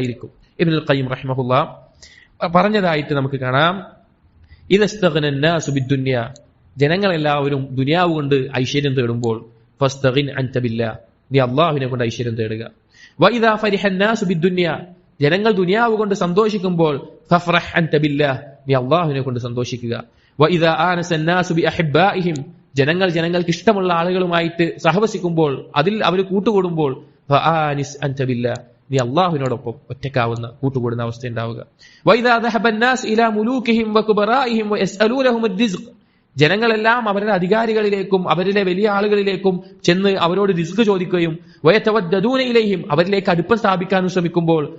ആയിരിക്കും. ഇബ്നുൽ ഖയ്യിം റഹിമഹുല്ല പറഞ്ഞതായിട്ട് നമുക്ക് കാണാം. ഇതസ്തഗ്നന്നാസുബിദ്ദുന്യ ജനങ്ങളെല്ലാവരും ദുനിയാവ് കൊണ്ട് ഐശ്വര്യം തേടുമ്പോൾ ഫസ്തഗിൻ അൻതബില്ല. നീ അള്ളാഹുവിനെ കൊണ്ട് ഐശ്വര്യം തേടുക. വൈദാ ഫരിഹന്നാസു ബിദ്ദുന്യ. ജനങ്ങൾ ദുനിയാവ് കൊണ്ട് സന്തോഷിക്കുമ്പോൾ ഫഫ്റഹ് അൻതബില്ല. നീ അള്ളാഹുവിനെ കൊണ്ട് സന്തോഷിക്കുക. വൈദാ ആനസന്നാസു ബി ജനങ്ങൾ ജനങ്ങൾക്ക് ഇഷ്ടമുള്ള ആളുകളുമായിട്ട് സഹവസിക്കുമ്പോൾ അതിൽ അവർ കൂട്ടുകൂടുമ്പോൾ ഫആനിസ് അൻതബില്ല. നീ അള്ളാഹുവിനോടൊപ്പം ഒറ്റക്കാവുന്ന കൂട്ടുകൂടുന്ന അവസ്ഥ ഉണ്ടാവുക ജനങ്ങളെല്ലാം അവരുടെ അധികാരികളിലേക്കും അവരുടെ വലിയ ആളുകളിലേക്കും ചെന്ന് അവരോട് റിസ്ക് ചോദിക്കുകയും വയത്തവദ്ദൂനയിലെയും അവരിലേക്ക് അടുപ്പം സ്ഥാപിക്കാനും ശ്രമിക്കുമ്പോൾ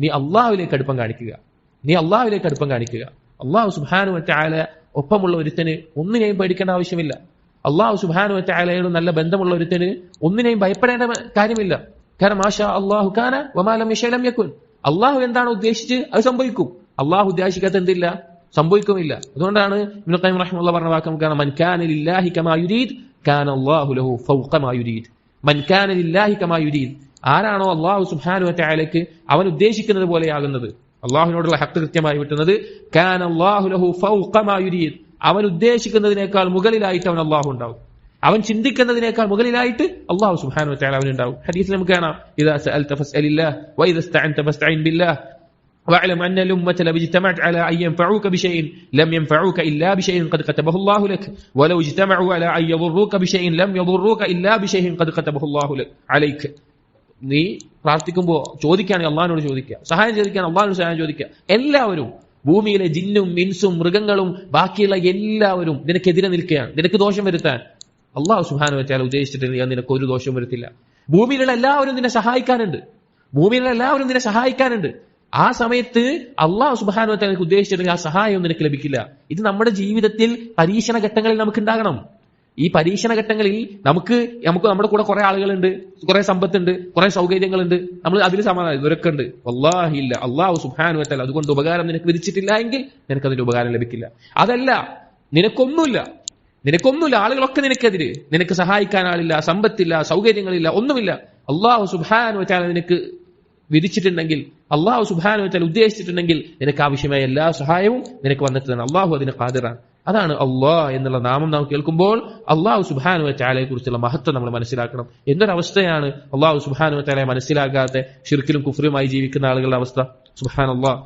നീ അള്ളാഹുവിലേക്ക് അടുപ്പം കാണിക്കുക. നീ അള്ളാഹുവിലേക്ക് അടുപ്പം കാണിക്കുക. അള്ളാഹു സുബാനു മറ്റായ ഒപ്പമുള്ള ഒരുത്തിന് ഒന്നിനെയും പേടിക്കേണ്ട ആവശ്യമില്ല. അള്ളാഹു സുബ്ഹാനഹു വതആലയോട് നല്ല ബന്ധമുള്ള ഒരുത്തിന് ഒന്നിനെയും ഭയപ്പെടേണ്ട കാര്യമില്ല. കാരണം മാഷാ അള്ളാഹു കാന വമാലം യശലം യക്കുൻ അള്ളാഹു എന്താണ് ഉദ്ദേശിച്ച് അത് സംഭവിക്കും. അള്ളാഹു ഉദ്ദേശിക്കാത്ത എന്തില്ല? സംഭവിക്കുമില്ല. അതുകൊണ്ടാണ് ഇബ്നു ഖയ്യിം റഹിമഹുല്ലാഹ് പറഞ്ഞ വാക്ക് നമുക്ക് കാണാം മൻ കാന ലില്ലാഹി കമാ യുരീദ് കാന അല്ലാഹു ലഹു ഫൗഖ മാ യുരീദ്. മൻ കാന ലില്ലാഹി കമാ യുരീദ്. ആരാണോ അള്ളാഹു സുബ്ഹാനഹു വതആലയ്ക്ക് അവൻ ഉദ്ദേശിക്കുന്നത് പോലെയാകുന്നത്. അള്ളാഹുവിനോടുള്ള ഹക്ക് കൃത്യമായി വിട്ടുന്നത് കാന അല്ലാഹു ലഹു ഫൗഖ യുരീദ്. അവൻ ഉദ്ദേശിക്കുന്നതിനേക്കാൾ മുകളിലായിട്ട് അവൻ അള്ളാഹു ഉണ്ടാവും അവൻ ചിന്തിക്കുന്നതിനേക്കാൾ മുകളിലായിട്ട് അള്ളാഹു സുബ്ഹാനഹു വതആല അവനുണ്ടാവും ഹദീസിൽ നമുക്ക് കാണാം ഇദാ സഅൽത ഫസ്അലില്ലാഹ് വഇദാ ഇസ്തഅൻത ഫസ്തഈൻ ബില്ലാഹ് واعلم أن الأمة لو اجتمعت على أن ينفعوك بشيء لم ينفعوك إلا بشيء قد كتبه الله لك ولو اجتمعوا على أن يضروك بشيء لم يضروك إلا بشيء قد كتبه الله لك عليك നീ പ്രാർത്ഥിക്കുമ്പോ ചോദിക്കുകയാണെങ്കിൽ അള്ളാഹിനോട് ചോദിക്കുക സഹായം ചോദിക്കാൻ അള്ളാഹിനോട് സഹായം ചോദിക്കുക എല്ലാവരും ഭൂമിയിലെ ജിന്നും മിൻസും മൃഗങ്ങളും ബാക്കിയുള്ള എല്ലാവരും നിനക്കെതിരെ നിൽക്കുകയാണ്. നിനക്ക് ദോഷം വരുത്താൻ. അള്ളാഹു സുഹാനു വെച്ചാൽ ഉദ്ദേശിച്ചിട്ടില്ല നിനക്ക് ഒരു ദോഷം വരുത്തില്ല. ഭൂമിയിലുള്ള എല്ലാവരും നിന്നെ സഹായിക്കാനുണ്ട്. ഭൂമിയിലുള്ള എല്ലാവരും നിന്നെ സഹായിക്കാനുണ്ട്. ആ സമയത്ത് അള്ളാഹു സുബാനു നിനക്ക് ഉദ്ദേശിച്ചിട്ടുണ്ടെങ്കിൽ ആ സഹായം നിനക്ക് ലഭിക്കില്ല. ഇത് നമ്മുടെ ജീവിതത്തിൽ പരീക്ഷണ ഘട്ടങ്ങളിൽ നമുക്ക് ഉണ്ടാകണം ഈ പരീക്ഷണ ഘട്ടങ്ങളിൽ നമുക്ക് നമുക്ക് നമ്മുടെ കൂടെ കുറെ ആളുകളുണ്ട് കുറെ സമ്പത്തുണ്ട് കുറെ സൗകര്യങ്ങളുണ്ട്. നമ്മൾ അതിൽ സമാധാനം ഇവരൊക്കെ ഉണ്ട് അള്ളാഹില്ല അള്ളാഹു സുഹാനു വറ്റാൽ അതുകൊണ്ട് ഉപകാരം നിനക്ക് വിധിച്ചിട്ടില്ല എങ്കിൽ നിനക്ക് അതിന്റെ ഉപകാരം ലഭിക്കില്ല. അതല്ല നിനക്കൊന്നുമില്ല. നിനക്കൊന്നുമില്ല ആളുകളൊക്കെ നിനക്കെതിര്. നിനക്ക് സഹായിക്കാൻ ആളില്ല സമ്പത്തില്ല സൗകര്യങ്ങളില്ല ഒന്നുമില്ല. അള്ളാഹു സുഹാനു വറ്റാൽ നിനക്ക് വിധിച്ചിട്ടുണ്ടെങ്കിൽ അള്ളാഹു സുബാനു വെച്ചാൽ ഉദ്ദേശിച്ചിട്ടുണ്ടെങ്കിൽ നിനക്ക് ആവശ്യമായ എല്ലാ സഹായവും നിനക്ക് വന്നിട്ടുണ്ട് അള്ളാഹു അതിന് കാതിറാണ് അതാണ് അള്ളാഹ് എന്നുള്ള നാമം നാം കേൾക്കുമ്പോൾ അള്ളാഹു സുബാനു വച്ചാലയെ കുറിച്ചുള്ള മഹത്വം നമ്മൾ മനസ്സിലാക്കണം. എന്തൊരവസ്ഥയാണ് അള്ളാഹു സുബാനു വച്ചാലെ മനസ്സിലാക്കാതെ ഷിർക്കിലും കുഫറുമായി ജീവിക്കുന്ന ആളുകളുടെ അവസ്ഥ? സുബാൻ അള്ളാഹ്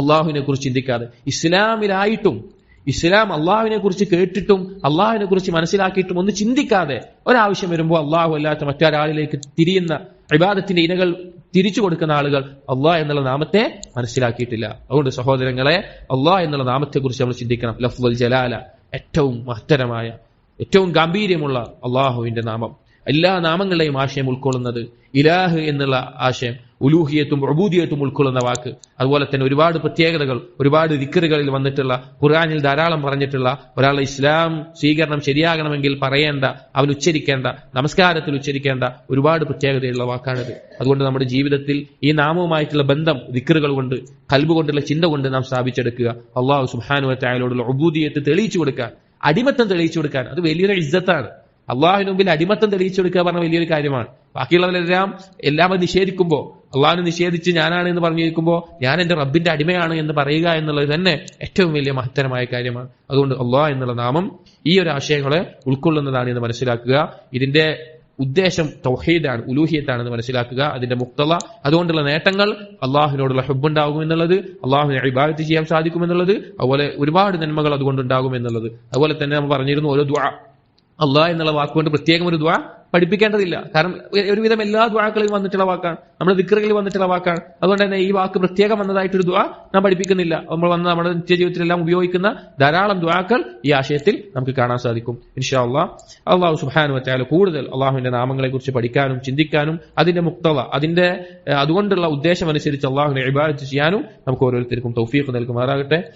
അള്ളാഹുവിനെ കുറിച്ച് ചിന്തിക്കാതെ. ഇസ്ലാമിലായിട്ടും ഇസ്ലാം അള്ളാഹുവിനെ കുറിച്ച് കേട്ടിട്ടും അള്ളാഹുവിനെ കുറിച്ച് മനസ്സിലാക്കിയിട്ടും ഒന്ന് ചിന്തിക്കാതെ ഒരാവശ്യം വരുമ്പോൾ അള്ളാഹു അല്ലാത്ത മറ്റൊരാളിലേക്ക് തിരിയുന്ന ഇബാദത്തിന്റെ ഇനകൾ തിരിച്ചു കൊടുക്കുന്ന ആളുകൾ അള്ളാഹ് എന്നുള്ള നാമത്തെ മനസ്സിലാക്കിയിട്ടില്ല. അതുകൊണ്ട് സഹോദരങ്ങളെ അള്ളാഹ് എന്നുള്ള നാമത്തെ കുറിച്ച് നമ്മൾ ചിന്തിക്കണം. ലഫ്വൽ ജലാല ഏറ്റവും മഹത്തരമായ ഏറ്റവും ഗാംഭീര്യമുള്ള അള്ളാഹുവിന്റെ നാമം. എല്ലാ നാമങ്ങളുടെയും ആശയം ഉൾക്കൊള്ളുന്നത് ഇലാഹ് എന്നുള്ള ആശയം ഉലൂഹിയത്തും അബൂദിയത്തും ഉൾക്കൊള്ളുന്ന വാക്ക്. അതുപോലെ തന്നെ ഒരുപാട് പ്രത്യേകതകൾ ഒരുപാട് ദിക്കറുകളിൽ വന്നിട്ടുള്ള ഖുർആാനിൽ ധാരാളം പറഞ്ഞിട്ടുള്ള ഒരാൾ ഇസ്ലാം സ്വീകരണം ശരിയാകണമെങ്കിൽ പറയേണ്ട അവൻ ഉച്ചരിക്കേണ്ട നമസ്കാരത്തിൽ ഉച്ചരിക്കേണ്ട ഒരുപാട് പ്രത്യേകതയുള്ള വാക്കാണിത്. അതുകൊണ്ട് നമ്മുടെ ജീവിതത്തിൽ ഈ നാമവുമായിട്ടുള്ള ബന്ധം ദിക്കറുകൾ കൊണ്ട് കൽബ് കൊണ്ടുള്ള ചിന്ത കൊണ്ട് നാം സ്ഥാപിച്ചെടുക്കുക. അള്ളാഹു സുഹാനുവറ്റായാലോടുള്ള അബൂദിയത്ത് തെളിയിച്ചു കൊടുക്കുക അടിമത്തം തെളിയിച്ചു കൊടുക്കാൻ. അത് വലിയൊരു ഇജ്ജത്താണ് അള്ളാഹുവിന് മുമ്പിൽ അടിമത്തം തെളിയിച്ചു കൊടുക്കുക പറഞ്ഞ വലിയൊരു കാര്യമാണ്. ബാക്കിയുള്ളവരെല്ലാം എല്ലാം നിഷേധിക്കുമ്പോൾ അള്ളാഹുവിനെ നിഷേധിച്ച് ഞാനാണ് എന്ന് പറഞ്ഞിരിക്കുമ്പോൾ ഞാൻ എന്റെ റബ്ബിന്റെ അടിമയാണ് എന്ന് പറയുക എന്നുള്ളത് തന്നെ ഏറ്റവും വലിയ മഹത്തരമായ കാര്യമാണ്. അതുകൊണ്ട് അള്ളാഹ് എന്നുള്ള നാമം ഈ ഒരു ആശയങ്ങളെ ഉൾക്കൊള്ളുന്നതാണ് എന്ന് മനസ്സിലാക്കുക. ഇതിന്റെ ഉദ്ദേശം തൗഹീദാണ് ഉലൂഹിയത്താണെന്ന് മനസ്സിലാക്കുക. അതിന്റെ മുക്തള അതുകൊണ്ടുള്ള നേട്ടങ്ങൾ അള്ളാഹുവിനോടുള്ള ഹുബുണ്ടാകും എന്നുള്ളത് അള്ളാഹുവിനെ ഇബാദത്ത് ചെയ്യാൻ സാധിക്കുമെന്നുള്ളത് അതുപോലെ ഒരുപാട് നന്മകൾ അതുകൊണ്ടുണ്ടാകും എന്നുള്ളത്. അതുപോലെ തന്നെ നമ്മൾ പറഞ്ഞിരുന്നു ഓരോ ദ്വാ അള്ളാഹ് എന്നുള്ള വാക്കുകൊണ്ട് പ്രത്യേകം ഒരു ദ്വാ പഠിപ്പിക്കേണ്ടതില്ല. കാരണം ഒരുവിധം എല്ലാ ദ്വാക്കളിലും വന്നിട്ടുള്ള വാക്കാണ്. നമ്മുടെ വിക്രകളിൽ വന്നിട്ടുള്ള വാക്കാണ്. അതുകൊണ്ട് തന്നെ ഈ വാക്ക് പ്രത്യേകം വന്നതായിട്ടൊരു ദ്വാ നാം പഠിപ്പിക്കുന്നില്ല. നമ്മൾ വന്ന് നമ്മുടെ നിത്യജീവിതത്തിലെല്ലാം ഉപയോഗിക്കുന്ന ധാരാളം ദ്വാക്കൾ ഈ ആശയത്തിൽ നമുക്ക് കാണാൻ സാധിക്കും. ഇൻഷാ അള്ളാഹ് അള്ളാഹു സുഹാൻ വച്ചാൽ കൂടുതൽ അള്ളാഹുവിന്റെ നാമങ്ങളെ കുറിച്ച് പഠിക്കാനും ചിന്തിക്കാനും അതിന്റെ മുക്തത അതിന്റെ അതുകൊണ്ടുള്ള ഉദ്ദേശം അനുസരിച്ച് അള്ളാഹുവിനെ ഇബാദത്ത് ചെയ്യാനും നമുക്ക് ഓരോരുത്തർക്കും തൗഫീഖ് നൽകുമാറാകട്ടെ.